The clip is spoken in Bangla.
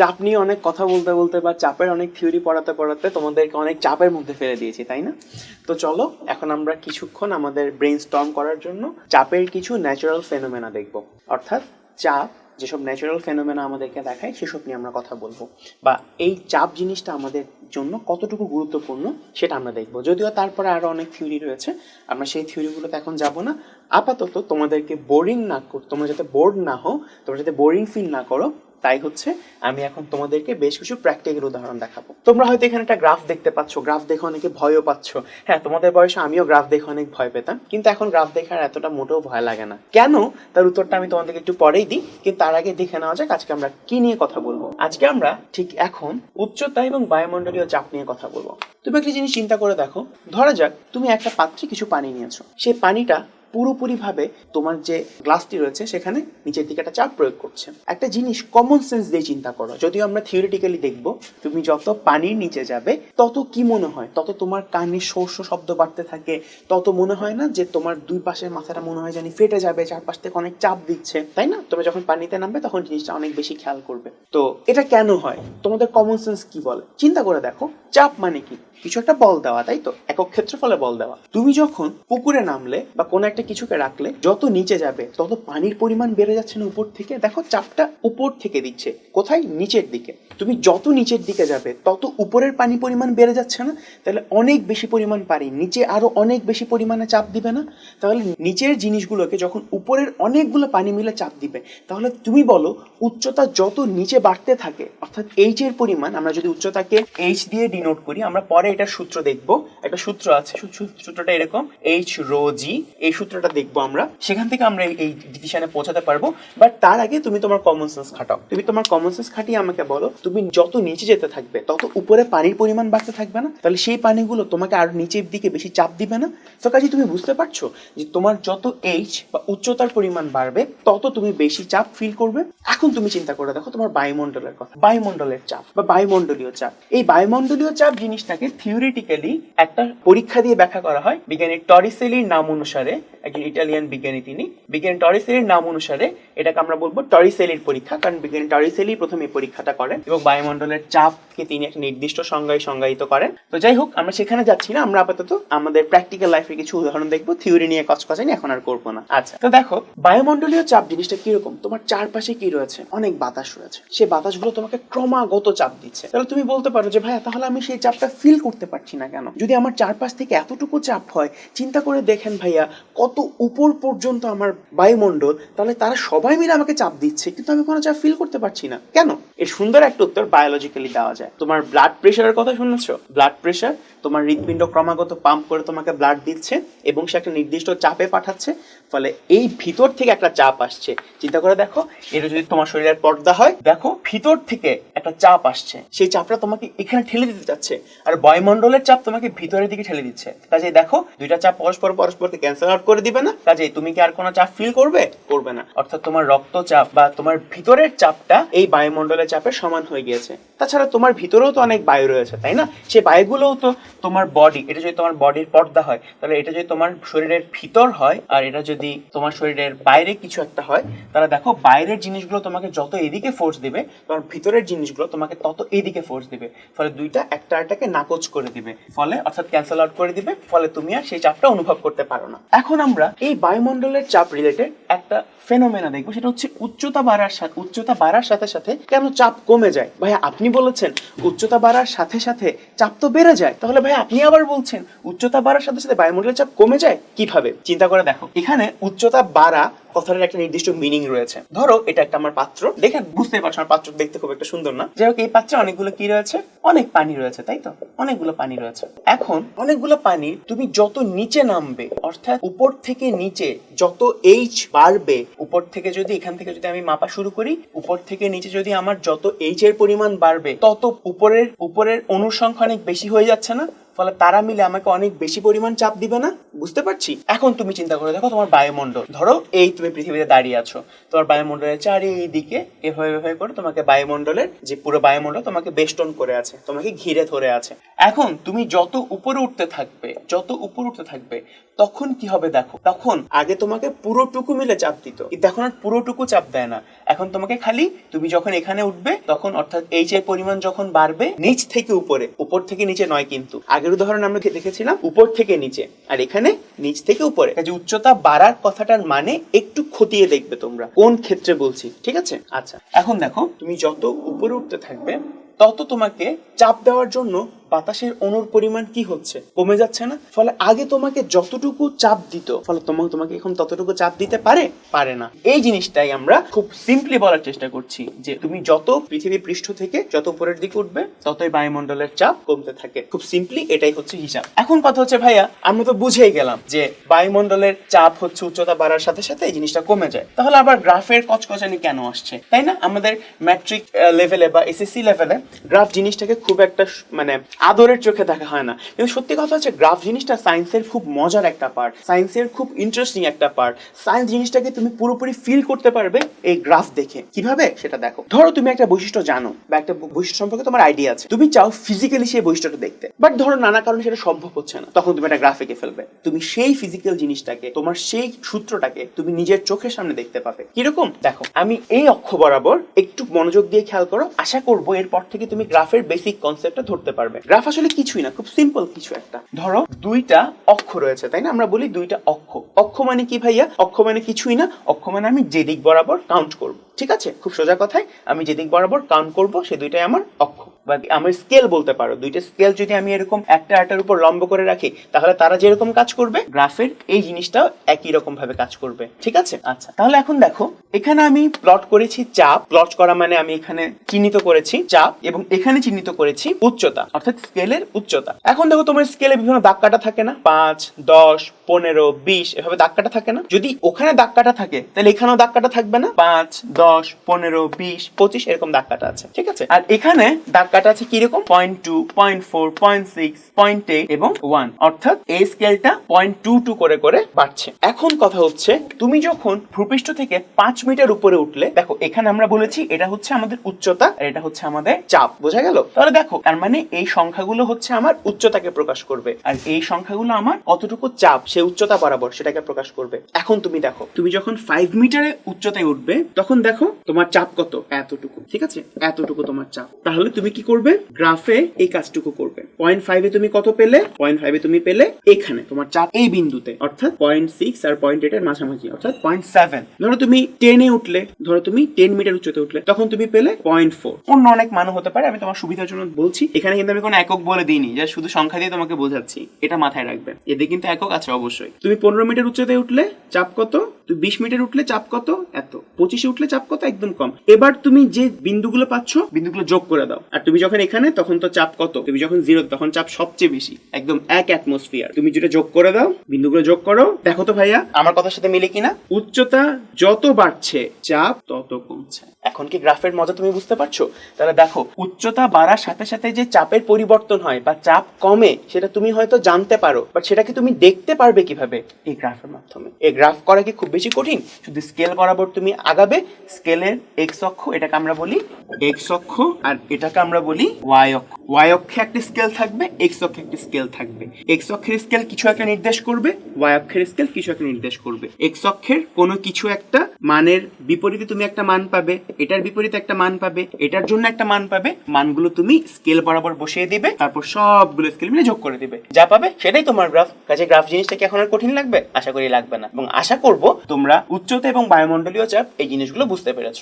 চাপ নিয়ে অনেক কথা বলতে বলতে বা চাপের অনেক থিওরি পড়াতে পড়াতে তোমাদেরকে অনেক চাপের মধ্যে ফেলে দিয়েছি, তাই না? তো চলো, এখন আমরা কিছুক্ষণ আমাদের ব্রেন স্টর্ম করার জন্য চাপের কিছু ন্যাচারাল ফেনোমেনা দেখব। অর্থাৎ চাপ, যেসব ন্যাচারাল ফেনোমেনা আমাদেরকে দেখায়, সেসব নিয়ে আমরা কথা বলব। বা এই চাপ জিনিসটা আমাদের জন্য কতটুকু গুরুত্বপূর্ণ, সেটা আমরা দেখব। যদিও তারপরে আরও অনেক থিওরি রয়েছে, আমরা সেই থিওরিগুলোতে এখন যাব না। আপাতত তোমাদেরকে বোরিং না তোমরা যাতে বোর্ড না হও, তোমরা যাতে বোরিং ফিল না করো তাই হচ্ছে আমি এখন তোমাদেরকে বেশ কিছু প্র্যাকটিক্যাল উদাহরণ দেখাবো। তোমরা হয়তো এখানে একটা গ্রাফ দেখতে পাচ্ছ গ্রাফ দেখে অনেকে ভয়ও পাচ্ছ। হ্যাঁ তোমাদের বয়সে আমিও গ্রাফ দেখে অনেক ভয় পেতাম, কিন্তু এখন গ্রাফ দেখে আর এতটা মোটেও ভয় লাগে না। কেন? তার উত্তরটা আমি তোমাদেরকে একটু পরেই দিই, কিন্তু তার আগে দেখে নেওয়া যাক আজকে আমরা কি নিয়ে কথা বলব। আজকে আমরা ঠিক এখন উচ্চতা এবং বায়ুমণ্ডলীয় চাপ নিয়ে কথা বলব। তুমি একটা জিনিস চিন্তা করে দেখো। ধরা যাক, তুমি একটা পাত্রে কিছু পানি নিয়েছো। সেই পানিটা পুরোপুরিভাবে তোমার যে গ্লাসটি রয়েছে, সেখানে নিচের দিকে একটা চাপ প্রয়োগ করছে। একটা জিনিস কমন সেন্স দিয়ে চিন্তা করো। যদিও আমরা থিওরিটিক্যালি দেখব, তুমি যত পানির নিচে যাবে, তত কি মনে হয়? তত তোমার কানে শস্য শব্দ বাড়তে থাকে, তত মনে হয় না যে তোমার দুই পাশের মাথাটা মনে হয় জানি ফেটে যাবে, চারপাশ থেকে অনেক চাপ দিচ্ছে। তাই না? তুমি যখন পানিতে নামবে, তখন জিনিসটা অনেক বেশি খেয়াল করবে। তো এটা কেন হয়? তোমাদের কমন সেন্স কি বলে? চিন্তা করে দেখো। চাপ মানে কি? কিছু একটা বল দেওয়া, তাই তো? একক ক্ষেত্রফলে বল দেওয়া। তুমি যখন পুকুরে নামলে বা কোনো একটা কিছুকে রাখলে, যত নিচে যাবে, তত পানির পরিমাণ বেড়ে যাচ্ছে না উপর থেকে। দেখো, চাপটা উপর থেকে দিচ্ছে, কোথায়? নিচের দিকে। তুমি যত নিচের দিকে যাবে, তত উপরের পানি পরিমাণ বেড়ে যাচ্ছে না। তাহলে অনেক বেশি পরিমাণ পানি, নিচে আরও অনেক বেশি পরিমাণে চাপ দিবে না? তাহলে নিচের জিনিসগুলোকে যখন উপরের অনেকগুলো পানি মিলে চাপ দিবে, তাহলে তুমি বলো, উচ্চতা যত নিচে বাড়তে থাকে, অর্থাৎ এইচ এর পরিমাণ, আমরা যদি উচ্চতাকে এইচ দিয়ে ডিনোট করি, আমরা পরে এটার সূত্র দেখব। একটা সূত্র আছে সূত্রটা এরকম এইচ রো জি এই সূত্রটা দেখব আমরা। সেখান থেকে আমরা এই ডিসিশনে পৌঁছাতে পারব। বাট তার আগে তুমি তোমার কমন সেন্স খাটাও। তুমি তোমার কমন সেন্স খাটিয়ে আমাকে বলো, তুমি যত নিচে যেতে থাকবে, তত উপরে পানির পরিমাণ বাড়তে থাকবে না? তাহলে সেই পানিগুলো তোমাকে আর নিচের দিকে বেশি চাপ দিবে না? তো কাজে, তুমি বুঝতে পারছ যে তোমার যত এইচ বা উচ্চতার পরিমাণ বাড়বে, তত তুমি বেশি চাপ ফিল করবে? এখন তুমি চিন্তা করে দেখো তোমার বায়ুমণ্ডলের কথা। বায়ুমণ্ডলের চাপ বা বায়ুমণ্ডলীয় চাপ। এই বায়ুমণ্ডলীয় চাপ জিনিসটাকে থিওরিটিক্যালি একটা পরীক্ষা দিয়ে ব্যাখ্যা করা হয়। বিজ্ঞানী টরিসেলির নাম অনুসারে, একজন ইটালিয়ান বিজ্ঞানী তিনি। বিজ্ঞানী টরিসেলির নাম অনুসারে এটাকে আমরা বলব টরিসেলির পরীক্ষা, কারণ বিজ্ঞানী টরিসেলি প্রথম এই পরীক্ষাটা করেন এবং বায়ুমণ্ডলের চাপকে তিনি একটা নির্দিষ্ট সংজ্ঞায় সংজ্ঞায়িত করেন। তো যাই হোক, আমরা সেখানে যাচ্ছি না, আমরা আপাতত আমাদের প্র্যাকটিক্যাল লাইফের কিছু উদাহরণ দেখব থিওরি নিয়ে কচকচানি এখন আর করব না। আচ্ছা তো দেখো, বায়ুমণ্ডলীয় চাপ জিনিসটা কীরকম? তোমার চারপাশে কি রয়েছে? অনেক বাতাস রয়েছে। সেই বাতাসগুলো তোমাকে ক্রমাগত চাপ দিচ্ছে। তাহলে তুমি বলতে পারো যে, ভাইয়া, তাহলে আমি সেই চাপটা ফিল করতে পারছি না কেন? যদি আমার চারপাশ থেকে এতটুকু চাপ হয়, চিন্তা করে দেখেন ভাইয়া, কত উপর পর্যন্ত আমার বায়ুমণ্ডল, তাহলে তারা সবাই মিলে আমাকে চাপ দিচ্ছে, কিন্তু আমি কোনো চাপ ফিল করতে পারছি না। কেন? এর সুন্দর একটা উত্তর বায়োলজিক্যালি দেওয়া যায়। তোমার ব্লাড প্রেশারের কথা শুনেছো? ব্লাড প্রেশার তোমার হৃৎপিণ্ড ক্রমাগত পাম্প করে তোমাকে ব্লাড দিচ্ছে এবং সে একটা নির্দিষ্ট চাপে পাঠাচ্ছে, ফলে এই ভিতর থেকে একটা চাপ আসছে। চিন্তা করে দেখো, এটা যদি তোমার শরীরের পর্দা হয়, দেখো ভিতর থেকে একটা চাপ আসছে। সেই চাপটা তোমাকে এখানে ঠেলে দিতে যাচ্ছে আর বায়ুমণ্ডলের চাপ তোমাকে ভিতরের দিকে ঠেলে দিচ্ছে। কাজেই দেখো, দুইটা চাপ পরস্পর পরস্পরকে ক্যান্সেল আউট করে দিবে না। কাজেই তুমি কি আর কোনো চাপ ফিল করবে? করবে না। অর্থাৎ তোমার রক্তচাপ বা তোমার ভিতরের চাপটা এই বায়ুমণ্ডলের চাপের সমান হয়ে গিয়েছে। তাছাড়া তোমার ভিতরেও তো অনেক বায়ু রয়েছে, তাই না? সেই বায়ুগুলোও তো তোমার বডি এটা যদি তোমার বডির পর্দা হয়, তাহলে এটা যদি তোমার শরীরের ভিতর হয়, আর এটা যদি তোমার শরীরের বাইরে কিছু একটা হয়, তাহলে দেখো বাইরের জিনিসগুলো তোমাকে যত এদিকে ফোর্স দিবে, তোমার ভিতরের জিনিসগুলো তোমাকে তত এইদিকে ফোর্স দিবে। ফলে দুইটা, একটা আরেকটাকে নাকচ করে দিবে। ফলে, অর্থাৎ ক্যান্সেল আউট করে দিবে, ফলে তুমি আর সেই চাপটা অনুভব করতে পারো না। এখন আমরা এই বায়ুমণ্ডলের চাপ রিলেটেড একটা ফেনোমেনা দেখব, সেটা হচ্ছে উচ্চতা বাড়ার সাথে উচ্চতা বাড়ার সাথে সাথে কেন চাপ কমে যায়। ভাই আপনি বলেছেন উচ্চতা বাড়ার সাথে সাথে চাপ তো বেড়ে যায়। তাহলে ভাই আপনি আবার বলছেন উচ্চতা বাড়ার সাথে সাথে বায়ুমণ্ডলের চাপ কমে যায়? কীভাবে? চিন্তা করে দেখো, এখানে উচ্চতা বাড়া কথাটার একটা নির্দিষ্ট মিনিং রয়েছে। ধরো, এটা একটা আমার পাত্র। দেখে বুঝতে পারছ, আমার পাত্র দেখতে খুব একটা সুন্দর না। যাই হোক, এই পাত্রে অনেকগুলো কি রয়েছে? অনেক পানি রয়েছে, তাই তো? অনেকগুলো পানি রয়েছে। এখন, অনেকগুলো পানি তুমি যত নিচে নামবে, অর্থাৎ উপর থেকে নিচে যত এইচ বাড়বে, উপর থেকে যদি, এখান থেকে যদি আমি মাপা শুরু করি, উপর থেকে নিচে যদি আমার যত এইচ এর পরিমাণ বাড়বে, তত উপরের উপরের অনুসংখ্যা অনেক বেশি হয়ে যাচ্ছে না? ফলে তারা মিলে আমাকে অনেক বেশি পরিমাণ চাপ দিবে না? বুঝতে পারছি? এখন তুমি চিন্তা করে দেখো তোমার বায়ুমণ্ডল। ধরো, এই তুমি পৃথিবীতে দাঁড়িয়ে আছো। তোমার বায়ুমণ্ডলের চারিদিকে এভাবে এভাবে করে তোমাকে বায়ুমণ্ডলের যে পুরো বায়ুমণ্ডল তোমাকে বেষ্টন করে আছে, তোমাকে ঘিরে ধরে আছে। এখন তুমি যত উপরে উঠতে থাকবে, যত উপরে উঠতে থাকবে, তখন কি হবে দেখো? তখন আগে তোমাকে পুরোটুকু মিলে চাপ দিত। কিন্তু এখন আর পুরোটুকু চাপ দেয় না। এখন তোমাকে খালি তুমি যখন এখানে উঠবে, তখন অর্থাৎ এইচ এর পরিমাণ যখন বাড়বে, নিচ থেকে উপরে, উপর থেকে নিচে নয় কিন্তু আগের উদাহরণ আমরা দেখেছিলাম? উপর থেকে নিচে। আর এখানে নিচ থেকে উপরে। যে উচ্চতা বাড়ার কথাটার মানে একটু খতিয়ে দেখবে তোমরা। কোন ক্ষেত্রে বলছি, ঠিক আছে? আচ্ছা এখন দেখো, তুমি যত উপরে উঠতে থাকবে, তত তোমাকে চাপ দেওয়ার জন্য বাতাসের অনুর পরিমাণ কি হচ্ছে? কমে যাচ্ছে না? ফলে আগে তোমাকে যতটুকু চাপ দিত, ফলে তোমাকে তোমাকে এখন ততটুকু চাপ দিতে পারে? পারে না। এই জিনিসটাই আমরা খুব সিম্পলি বলার চেষ্টা করছি যে তুমি যত পৃথিবী পৃষ্ঠ থেকে যত উপরের দিকে উঠবে, ততই বায়ুমণ্ডলের চাপ কমতে থাকে। খুব সিম্পলি এটাই হচ্ছে হিসাব। এখন কথা হচ্ছে, ভাইয়া, আমরা তো বুঝেই গেলাম যে বায়ুমণ্ডলের চাপ হচ্ছে উচ্চতা বাড়ার সাথে সাথে এই জিনিসটা কমে যায়। তাহলে আবার গ্রাফের কচকচানি কেন আসছে? তাই না? আমাদের ম্যাট্রিক লেভেলে বা এসএসসি লেভেলে গ্রাফ জিনিসটাকে খুব একটা মানে আদরের চোখে দেখা হয় না। কিন্তু সত্যি কথা হচ্ছে, গ্রাফ জিনিসটা সায়েন্সের খুব মজার একটা পার্ট সায়েন্সের খুব ইন্টারেস্টিং একটা পার্ট সায়েন্স জিনিসটাকে তুমি পুরোপুরি ফিল করতে পারবে এই গ্রাফ দেখে। কীভাবে? সেটা দেখো। ধরো তুমি একটা বৈশিষ্ট্য জানো বা একটা বৈশিষ্ট্য সম্পর্কে তোমার আইডিয়া আছে। তুমি চাও ফিজিক্যালি সেই বৈশিষ্ট্যটা দেখতে। বাট ধরো নানা কারণে সেটা সম্ভব হচ্ছে না। তখন তুমি একটা গ্রাফ এঁকে ফেলবে। তুমি সেই ফিজিক্যাল জিনিসটাকে, তোমার সেই সূত্রটাকে তুমি নিজের চোখের সামনে দেখতে পাবে। কীরকম? দেখো, আমি এই অক্ষ বরাবর একটু মনোযোগ দিয়ে খেয়াল করো। আশা করব এরপর থেকে তুমি গ্রাফের বেসিক কনসেপ্টটা ধরতে পারবে। গ্রাফ আসলে কিছুই না, খুব সিম্পল কিছু একটা। ধরো, দুইটা অক্ষ রয়েছে, তাই না? আমরা বলি দুইটা অক্ষ। অক্ষ মানে কি ভাইয়া? অক্ষ মানে কিছুই না, অক্ষ মানে আমি যেদিক বরাবর কাউন্ট করব, ঠিক আছে? খুব সোজা কথায়, আমি যেদিক বরাবর কাউন্ট করব, সে দুইটাই আমার অক্ষ। বা আমার স্কেল বলতে পারো, দুইটা স্কেল যদি আমি এরকম একটা আটার উপর লম্ব করে রাখি, তাহলে তারা যেরকম কাজ করবে, গ্রাফের এই জিনিসটাও একই রকম ভাবে কাজ করবে, ঠিক আছে? আচ্ছা তাহলে এখন দেখো, এখানে আমি প্লট করেছি চাপ প্লট করা মানে আমি এখানে চিহ্নিত করেছি চাপ এবং এখানে চিহ্নিত করেছি উচ্চতা, অর্থাৎ স্কেলের উচ্চতা। এখন দেখো তোমার স্কেলে বিভিন্ন দাগ কাটা থাকে না, পাঁচ, দশ, পনেরো, বিশ, এভাবে দাগ কাটা থাকে না। যদি ওখানে দাগ কাটা থাকে, তাহলে এখানেও দাগ কাটা থাকবে না, পাঁচ, দশ, পনেরো, বিশ, পঁচিশ, এরকম দাগ কাটা আছে, ঠিক আছে? আর এখানে দাগ কাটা আছে কীরকম? Point two point four point six point eight এবং ওয়ান অর্থাৎ এই স্কেলটা পয়েন্ট টু টু করে করে বাড়ছে। এখন কথা হচ্ছে, তুমি যখন ভূপৃষ্ঠ থেকে পাঁচ মিটার উপরে উঠলে, দেখো, এখানে আমরা বলেছি এটা হচ্ছে আমাদের উচ্চতা আর এটা হচ্ছে আমাদের চাপ। বোঝা গেল? তাহলে দেখো, তার মানে এই সংখ্যাগুলো হচ্ছে আমার উচ্চতাকে প্রকাশ করবে। আর এই সংখ্যাগুলো আমার কতটুকু চাপ, সে উচ্চতা বরাবর সেটাকে প্রকাশ করবে। এখন তুমি দেখো, তুমি যখন ফাইভ মিটারে উচ্চতায় উঠবে, তখন দেখো তোমার চাপ কত? এতটুকু। ঠিক আছে? এতটুকু তোমার চাপ। তাহলে তুমি কি করবে? গ্রাফে এই কাজটুকু করবে। পয়েন্ট ফাইভে তুমি কত পেলে? পয়েন্ট ফাইভে তুমি পেলে এখানে, তোমার চাপ এই বিন্দুতে, অর্থাৎ পয়েন্ট সিক্স আর পয়েন্ট এইট এর মাঝামাঝি, অর্থাৎ পয়েন্ট সেভেন ধরো তুমি টেনে উঠলে, ধরো তুমি টেন মিটার উচ্চতে উঠলে, তখন তুমি পেলে পয়েন্ট ফোর অন্য অনেক মান হতে পারে, আমি তোমার সুবিধার জন্য বলছি, এখানে কিন্তু আমি কোনো একক বলে দিইনি যা শুধু সংখ্যা দিয়ে তোমাকে বোঝাচ্ছি, এটা মাথায় রাখবে। এতে কিন্তু একক আছে অবশ্যই। তুমি পনেরো মিটার উচ্চতায় উঠলে চাপ কত? তুমি বিশ মিটার উঠলে চাপ কত? এত। পঁচিশে উঠলে চাপ কত? একদম কম। এবার তুমি যে বিন্দুগুলো পাচ্ছ, বিন্দুগুলো যোগ করে দাও। আর তুমি যখন এখানে, তখন তো চাপ কত? তুমি যখন জিরো তখন চাপ সবচেয়ে বেশি। একদম এক অ্যাটমসফিয়ার তুমি যেটা যোগ করে দাও, বিন্দুগুলো যোগ করো। দেখো তো ভাইয়া, আমার কথার সাথে মিলে কিনা? উচ্চতা যত বাড়ছে, চাপ তত কমছে। এখন কি গ্রাফের মজা তুমি বুঝতে পারছ? তাহলে দেখো, উচ্চতা বাড়ার সাথে সাথে যে চাপের পরিবর্তন হয় বা চাপ কমে, সেটা তুমি হয়তো জানতে পারো বাট সেটাকে তুমি দেখতে পারবে কীভাবে এই গ্রাফের মাধ্যমে? এই গ্রাফ করা কি খুব বেশি কঠিন? শুধু স্কেল বরাবর তুমি আগাবে স্কেলের এক্স অক্ষ, এটাকে আমরা বলি এক্স অক্ষ, আর এটাকে আমরা বলি ওয়াই অক্ষ ওয়াই অক্ষে একটা স্কেল থাকবে এক্স অক্ষে একটা স্কেল থাকবে। এক্স অক্ষের স্কেল কিছু একটা নির্দেশ করবে ওয়াই অক্ষের স্কেল কিছু একটা নির্দেশ করবে। এক্স অক্ষের কোনো কিছু একটা মানের বিপরীতে তুমি একটা মান পাবে, এটার বিপরীতে একটা মান পাবে, এটার জন্য একটা মান পাবে, মানগুলো তুমি স্কেল বরাবর বসিয়ে দিবে, তারপর সবগুলো স্কেল মিলে যোগ করে দিবে। যা পাবে সেটাই তোমার গ্রাফ কাজে গ্রাফ জিনিসটা কি এখন আর কঠিন লাগবে? আশা করি লাগবে না। এবং আশা করব তোমরা উচ্চতা এবং বায়ুমণ্ডলীয় চাপ এই জিনিসগুলো বুঝতে পেরেছ।